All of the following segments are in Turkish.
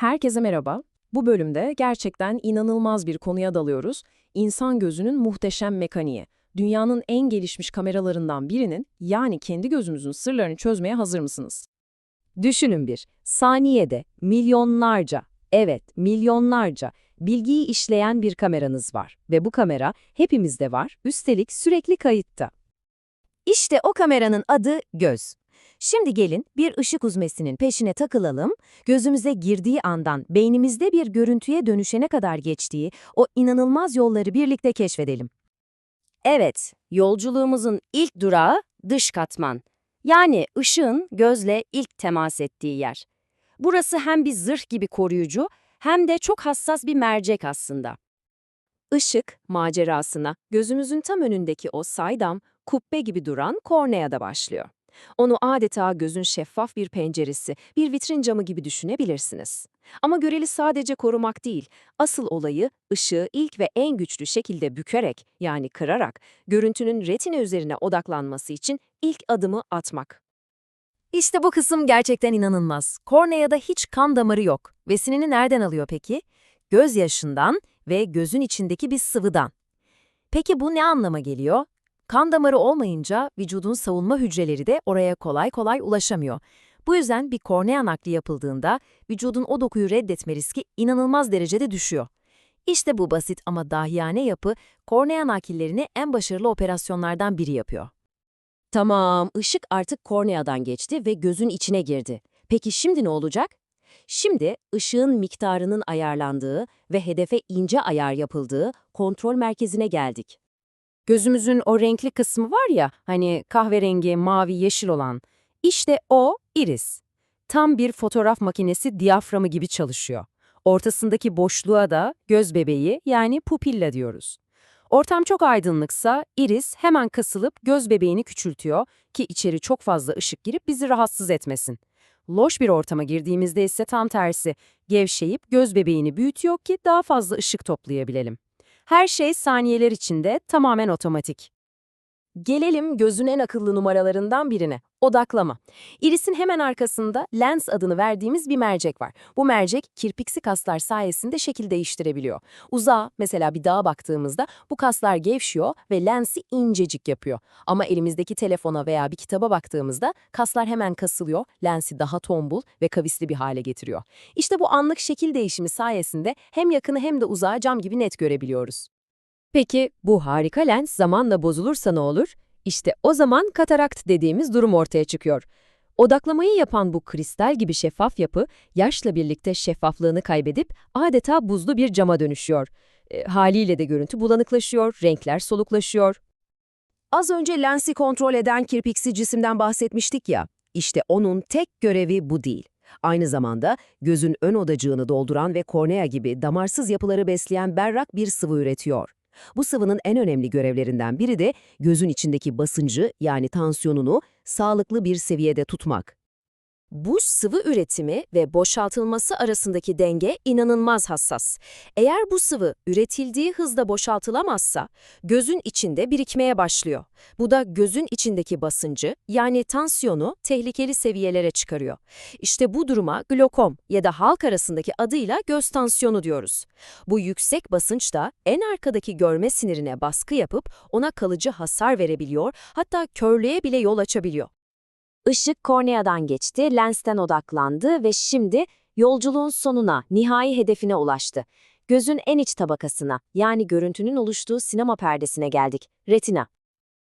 Herkese merhaba. Bu bölümde gerçekten inanılmaz bir konuya dalıyoruz. İnsan gözünün muhteşem mekaniği. Dünyanın en gelişmiş kameralarından birinin yani kendi gözümüzün sırlarını çözmeye hazır mısınız? Düşünün bir, saniyede milyonlarca, evet milyonlarca bilgiyi işleyen bir kameranız var ve bu kamera hepimizde var, üstelik sürekli kayıtta. İşte o kameranın adı göz. Şimdi gelin bir ışık uzmesinin peşine takılalım, gözümüze girdiği andan beynimizde bir görüntüye dönüşene kadar geçtiği o inanılmaz yolları birlikte keşfedelim. Evet, yolculuğumuzun ilk durağı dış katman. Yani ışığın gözle ilk temas ettiği yer. Burası hem bir zırh gibi koruyucu hem de çok hassas bir mercek aslında. Işık macerasına gözümüzün tam önündeki o saydam, kubbe gibi duran korneada başlıyor. Onu adeta gözün şeffaf bir penceresi, bir vitrin camı gibi düşünebilirsiniz. Ama göreli sadece korumak değil, asıl olayı ışığı ilk ve en güçlü şekilde bükerek yani kırarak görüntünün retina üzerine odaklanması için ilk adımı atmak. İşte bu kısım gerçekten inanılmaz. Korneada hiç kan damarı yok. Besinini nereden alıyor peki? Gözyaşından ve gözün içindeki bir sıvıdan. Peki bu ne anlama geliyor? Kan damarı olmayınca vücudun savunma hücreleri de oraya kolay kolay ulaşamıyor. Bu yüzden bir kornea nakli yapıldığında vücudun o dokuyu reddetme riski inanılmaz derecede düşüyor. İşte bu basit ama dahiyane yapı kornea nakillerini en başarılı operasyonlardan biri yapıyor. Tamam, ışık artık korneadan geçti ve gözün içine girdi. Peki şimdi ne olacak? Şimdi ışığın miktarının ayarlandığı ve hedefe ince ayar yapıldığı kontrol merkezine geldik. Gözümüzün o renkli kısmı var ya, hani kahverengi, mavi, yeşil olan. İşte o iris. Tam bir fotoğraf makinesi diyaframı gibi çalışıyor. Ortasındaki boşluğa da göz bebeği yani pupilla diyoruz. Ortam çok aydınlıksa iris hemen kasılıp göz bebeğini küçültüyor ki içeri çok fazla ışık girip bizi rahatsız etmesin. Loş bir ortama girdiğimizde ise tam tersi, gevşeyip göz bebeğini büyütüyor ki daha fazla ışık toplayabilelim. Her şey saniyeler içinde tamamen otomatik. Gelelim gözün en akıllı numaralarından birine, odaklama. Irisin hemen arkasında lens adını verdiğimiz bir mercek var. Bu mercek kirpiksi kaslar sayesinde şekil değiştirebiliyor. Uzağa, mesela bir dağa baktığımızda bu kaslar gevşiyor ve lensi incecik yapıyor. Ama elimizdeki telefona veya bir kitaba baktığımızda kaslar hemen kasılıyor, lensi daha tombul ve kavisli bir hale getiriyor. İşte bu anlık şekil değişimi sayesinde hem yakını hem de uzağı cam gibi net görebiliyoruz. Peki bu harika lens zamanla bozulursa ne olur? İşte o zaman katarakt dediğimiz durum ortaya çıkıyor. Odaklamayı yapan bu kristal gibi şeffaf yapı yaşla birlikte şeffaflığını kaybedip adeta buzlu bir cama dönüşüyor. E, haliyle de görüntü bulanıklaşıyor, renkler soluklaşıyor. Az önce lensi kontrol eden kirpiksi cisimden bahsetmiştik ya. İşte onun tek görevi bu değil. Aynı zamanda gözün ön odacığını dolduran ve kornea gibi damarsız yapıları besleyen berrak bir sıvı üretiyor. Bu sıvının en önemli görevlerinden biri de gözün içindeki basıncı yani tansiyonunu sağlıklı bir seviyede tutmak. Bu sıvı üretimi ve boşaltılması arasındaki denge inanılmaz hassas. Eğer bu sıvı üretildiği hızda boşaltılamazsa gözün içinde birikmeye başlıyor. Bu da gözün içindeki basıncı yani tansiyonu tehlikeli seviyelere çıkarıyor. İşte bu duruma glokom ya da halk arasındaki adıyla göz tansiyonu diyoruz. Bu yüksek basınç da en arkadaki görme sinirine baskı yapıp ona kalıcı hasar verebiliyor hatta körlüğe bile yol açabiliyor. Işık korneadan geçti, lensten odaklandı ve şimdi yolculuğun sonuna, nihai hedefine ulaştı. Gözün en iç tabakasına, yani görüntünün oluştuğu sinema perdesine geldik, retina.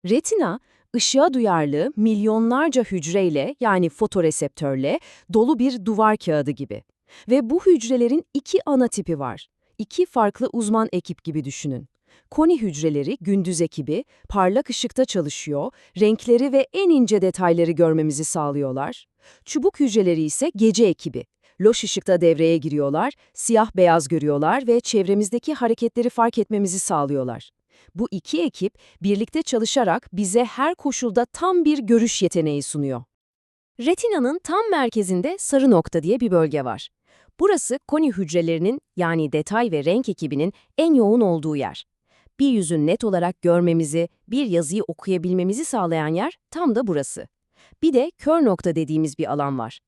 Retina, ışığa duyarlı milyonlarca hücreyle yani fotoreseptörle dolu bir duvar kağıdı gibi. Ve bu hücrelerin iki ana tipi var. İki farklı uzman ekip gibi düşünün. Koni hücreleri gündüz ekibi parlak ışıkta çalışıyor, renkleri ve en ince detayları görmemizi sağlıyorlar. Çubuk hücreleri ise gece ekibi. Loş ışıkta devreye giriyorlar, siyah beyaz görüyorlar ve çevremizdeki hareketleri fark etmemizi sağlıyorlar. Bu iki ekip birlikte çalışarak bize her koşulda tam bir görüş yeteneği sunuyor. Retinanın tam merkezinde sarı nokta diye bir bölge var. Burası koni hücrelerinin yani detay ve renk ekibinin en yoğun olduğu yer bir yüzü net olarak görmemizi, bir yazıyı okuyabilmemizi sağlayan yer tam da burası. Bir de kör nokta dediğimiz bir alan var.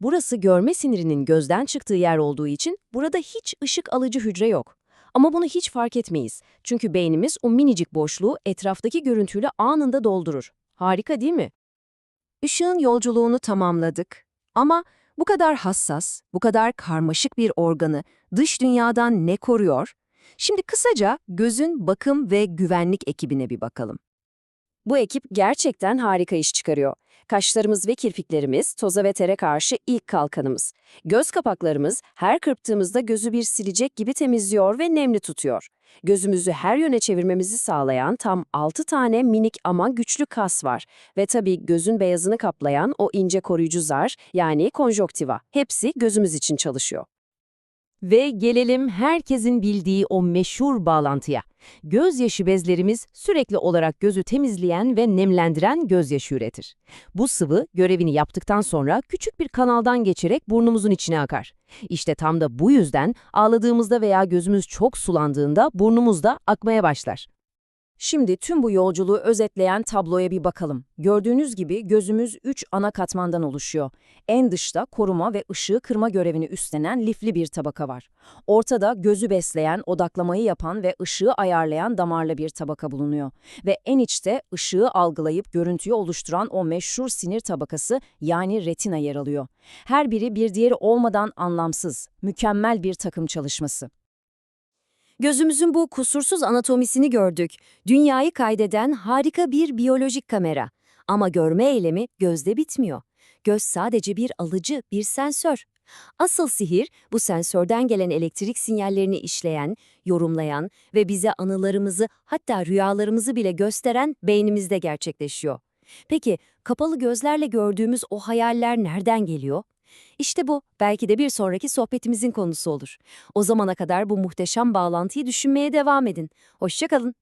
Burası görme sinirinin gözden çıktığı yer olduğu için burada hiç ışık alıcı hücre yok. Ama bunu hiç fark etmeyiz. Çünkü beynimiz o minicik boşluğu etraftaki görüntüyle anında doldurur. Harika değil mi? Işığın yolculuğunu tamamladık. Ama bu kadar hassas, bu kadar karmaşık bir organı dış dünyadan ne koruyor? Şimdi kısaca gözün bakım ve güvenlik ekibine bir bakalım. Bu ekip gerçekten harika iş çıkarıyor. Kaşlarımız ve kirpiklerimiz toza ve tere karşı ilk kalkanımız. Göz kapaklarımız her kırptığımızda gözü bir silecek gibi temizliyor ve nemli tutuyor. Gözümüzü her yöne çevirmemizi sağlayan tam 6 tane minik ama güçlü kas var. Ve tabii gözün beyazını kaplayan o ince koruyucu zar yani konjoktiva. Hepsi gözümüz için çalışıyor. Ve gelelim herkesin bildiği o meşhur bağlantıya. Gözyaşı bezlerimiz sürekli olarak gözü temizleyen ve nemlendiren gözyaşı üretir. Bu sıvı görevini yaptıktan sonra küçük bir kanaldan geçerek burnumuzun içine akar. İşte tam da bu yüzden ağladığımızda veya gözümüz çok sulandığında burnumuz da akmaya başlar. Şimdi tüm bu yolculuğu özetleyen tabloya bir bakalım. Gördüğünüz gibi gözümüz 3 ana katmandan oluşuyor. En dışta koruma ve ışığı kırma görevini üstlenen lifli bir tabaka var. Ortada gözü besleyen, odaklamayı yapan ve ışığı ayarlayan damarlı bir tabaka bulunuyor. Ve en içte ışığı algılayıp görüntüyü oluşturan o meşhur sinir tabakası yani retina yer alıyor. Her biri bir diğeri olmadan anlamsız, mükemmel bir takım çalışması. Gözümüzün bu kusursuz anatomisini gördük. Dünyayı kaydeden harika bir biyolojik kamera. Ama görme eylemi gözde bitmiyor. Göz sadece bir alıcı, bir sensör. Asıl sihir bu sensörden gelen elektrik sinyallerini işleyen, yorumlayan ve bize anılarımızı hatta rüyalarımızı bile gösteren beynimizde gerçekleşiyor. Peki kapalı gözlerle gördüğümüz o hayaller nereden geliyor? İşte bu belki de bir sonraki sohbetimizin konusu olur. O zamana kadar bu muhteşem bağlantıyı düşünmeye devam edin. Hoşçakalın.